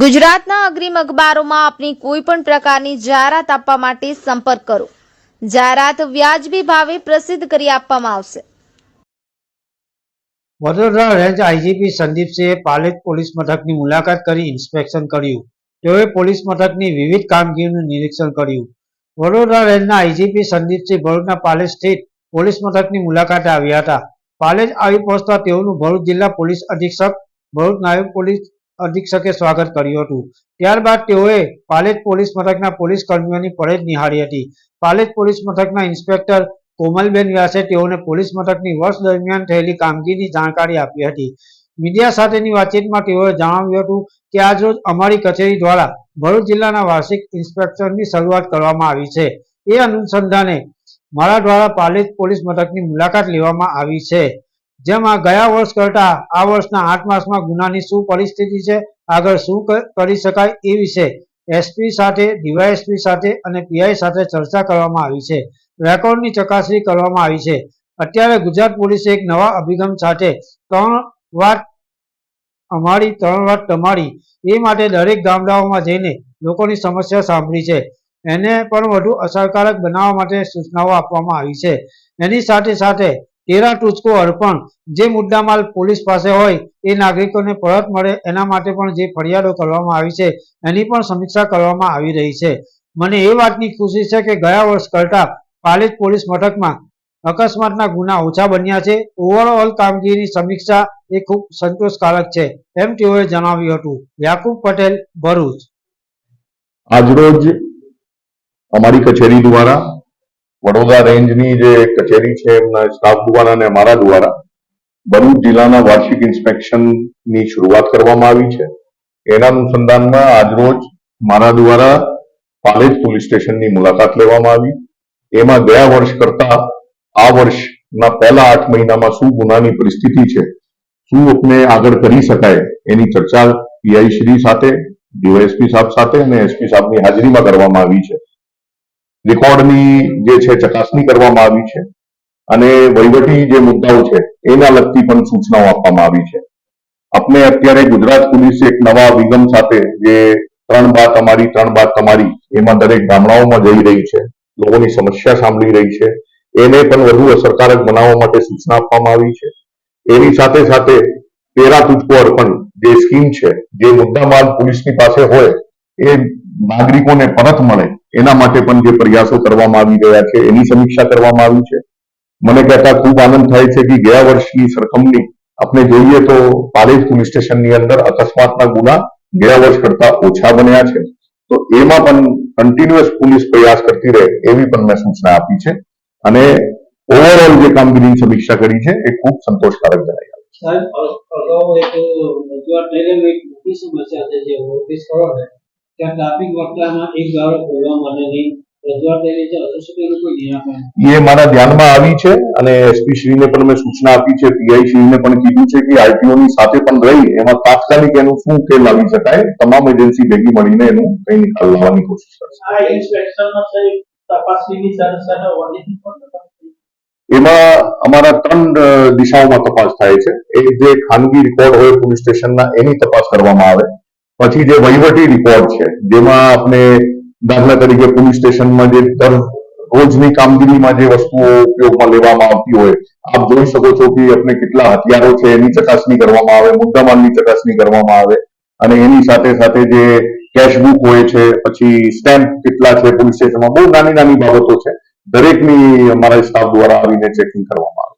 ગુજરાતના અગ્રીમ અખબારોમાં આપની કોઈ પણ પ્રકારની જાહેરાત આપવા માટે સંપર્ક કરો. જાહેરાત વ્યાજબી ભાવે પ્રસિદ્ધ કરી આપવામાં આવશે. વડોદરા રેન્જ આઈજીપી સંદીપસિંહે પાલેજ પોલીસ મથકની મુલાકાત કરી ઇન્સ્પેક્શન કર્યું. તેઓએ પોલીસ મથકની વિવિધ કામગીરીનું નિરીક્ષણ કર્યું. વડોદરા રેન્જના આઈજીપી સંદીપસિંહ ભરૂચના પાલેજ સ્થિત પોલીસ મથકની મુલાકાતે આવ્યા હતા. પાલેજ આવી પહોંચતા તેઓનું ભરૂચ જિલ્લા પોલીસ અધિક્ષક, ભરૂચ નાયબ પોલીસ અધિક્ષકે સ્વાગત કર્યું હતું. ત્યારબાદ તેઓએ પાલેજ પોલીસ મથકના પોલીસ કર્મીઓની પરેડ નિહાળી હતી. પાલેજ પોલીસ મથકના ઇન્સ્પેક્ટર કોમલબેન વ્યાસે તેઓને પોલીસ મથકની વર્ષ દરમિયાન થયેલી કામગીરીની જાણકારી આપી હતી. મીડિયા સાથેની વાતચીતમાં તેઓએ જણાવ્યું હતું કે આજરોજ અમારી કચેરી દ્વારા ભરૂચ જિલ્લાના વાર્ષિક ઇન્સ્પેક્શનની શરૂઆત કરવામાં આવી છે. એ અનુસંધાને મારા દ્વારા પાલેજ પોલીસ મથકની મુલાકાત લેવામાં આવી છે. જેમાં ગયા વર્ષ કરતા આ વર્ષના આઠ માસમાં ગુનાની શું પરિસ્થિતિ છે, આગળ શું કરી શકાય એ વિશે એસપી સાથે ડીવાયએસપી સાથે અને પીઆઈ સાથે ચર્ચા કરવામાં આવી છે. રેકોર્ડની ચકાસણી કરવામાં આવી છે. અત્યારે ગુજરાત પોલીસે એક નવા અભિગમ સાથે ત્રણ વાત અમારી, ત્રણ વાત તમારી, એ માટે દરેક ગામડાઓમાં જઈને લોકોની સમસ્યા સાંભળી છે. એને પણ વધુ અસરકારક બનાવવા માટે સૂચનાઓ આપવામાં આવી છે. એની સાથે સાથે તેરા ટૂચકો અર્પણ. જે મુદ્દામાલ પોલીસ પાસે હોય, એ નાગરિકોને પરત મળે, એના માટે પણ જે ફરિયાદો કરવામાં આવી છે, એની પણ સમીક્ષા કરવામાં આવી રહી છે. મને એ વાતની ખુશી છે કે ગયા વર્ષ કરતા પાલેજ પોલીસ મથકમાં અકસ્માતના ગુના ઓછા બન્યા છે. ઓવરઓલ કામગીરીની સમીક્ષા એ ખૂબ સંતોષકારક છે, એમ તેઓએ જણાવ્યું હતું. યાકુબ પટેલ, ભરૂચ. આજરોજ અમારી કચેરી દ્વારા વડોદરા રેન્જની જે કચેરી છે, એમના સ્ટાફ દ્વારા અને અમારા દ્વારા ભરૂચ જિલ્લાના વાર્ષિક ઇન્સ્પેક્શનની શરૂઆત કરવામાં આવી છે. એના અનુસંધાનમાં આજરોજ મારા દ્વારા પાલેજ પોલીસ સ્ટેશનની મુલાકાત લેવામાં આવી. એમાં ગયા વર્ષ કરતા આ વર્ષના પહેલા આઠ મહિનામાં શું ગુનાની પરિસ્થિતિ છે, શું આપણે આગળ કરી શકાય એની ચર્ચા પીઆઈ શ્રી સાથે, ડીવાયએસપી સાહેબ સાથે અને એસપી સાહેબની હાજરીમાં કરવામાં આવી છે. રેકોર્ડની જે છે, ચકાસણી કરવામાં આવી છે અને વહીવટી જે મુદ્દાઓ છે, એના લગતી પણ સૂચનાઓ આપવામાં આવી છે. આપણે અત્યારે ગુજરાત પોલીસ એક નવા અભિગમ સાથે જે ત્રણ બાત અમારી ત્રણ બાત તમારી, એમાં દરેક ગામડાઓમાં જઈ રહી છે, લોકોની સમસ્યા સાંભળી રહી છે, એને પણ વધુ અસરકારક બનાવવા માટે સૂચના આપવામાં આવી છે. એની સાથે સાથે તેરા તુજકો અર્પણ જે સ્કીમ છે, જે મુદ્દામાલ પોલીસની પાસે હોય, એ નાગરિકોને પરત મળે એના માટે પણ જે પ્રયાસો કરવામાં આવી રહ્યા છે, એની સમીક્ષા કરવામાં આવી છે. મને કહેતા ખૂબ આનંદ થાય છે કે ગયા વર્ષની સરખામણી આપણે જોઈએ તો પાલેજ પોલીસ સ્ટેશનની અંદર અકસ્માતના ગુના ગયા વર્ષ કરતા ઓછા બન્યા છે. તો એમાં પણ કન્ટિન્યુઅસ પોલીસ પ્રયાસ કરતી રહે એવી પણ મેં સૂચના આપી છે. અને ઓવરઓલ જે કામગીરીની સમીક્ષા કરી છે, એ ખૂબ સંતોષકારક જણાય સાહેબ, અગાઉ એક રજૂઆત લઈને એક મોટી સમસ્યા છે જે ઓફિસ કરો ને એ મારા ધ્યાનમાં આવી છે અને એસપી શ્રીને પણ મેં સૂચના આપી છે પીઆઈ શ્રીને પણ કીધું છે કે આરટીઓ સાથે પણ રહી એમાં તાત્કાલિક એનું શું ઉકેલ લાવી શકાય તમામ એજન્સી ભેગી મળીને એનું કઈ નિકાલ લાવવાની કોશિશ કરશે. એમાં અમારા ત્રણ દિશાઓમાં તપાસ થાય છે. એક જે ખાનગી રેકોર્ડ હોય પોલીસ સ્ટેશનના એની તપાસ કરવામાં આવે. પછી જે વહીવટી રિપોર્ટ છે, જેમાં આપણે દાખલા તરીકે પોલીસ સ્ટેશનમાં જે રોજની કામગીરીમાં જે વસ્તુઓ ઉપયોગમાં લેવામાં આવતી હોય, આપ જોઈ શકો છો કે આપણે કેટલા હથિયારો છે, એની ચકાસણી કરવામાં આવે, મુદ્દામાલની ચકાસણી કરવામાં આવે, અને એની સાથે સાથે જે કેશબુક હોય છે, પછી સ્ટેમ્પ કેટલા છે પોલીસ સ્ટેશનમાં બહુ નાની નાની બાબતો છે. દરેકની અમારા સ્ટાફ દ્વારા આવીને ચેકિંગ કરવામાં આવે.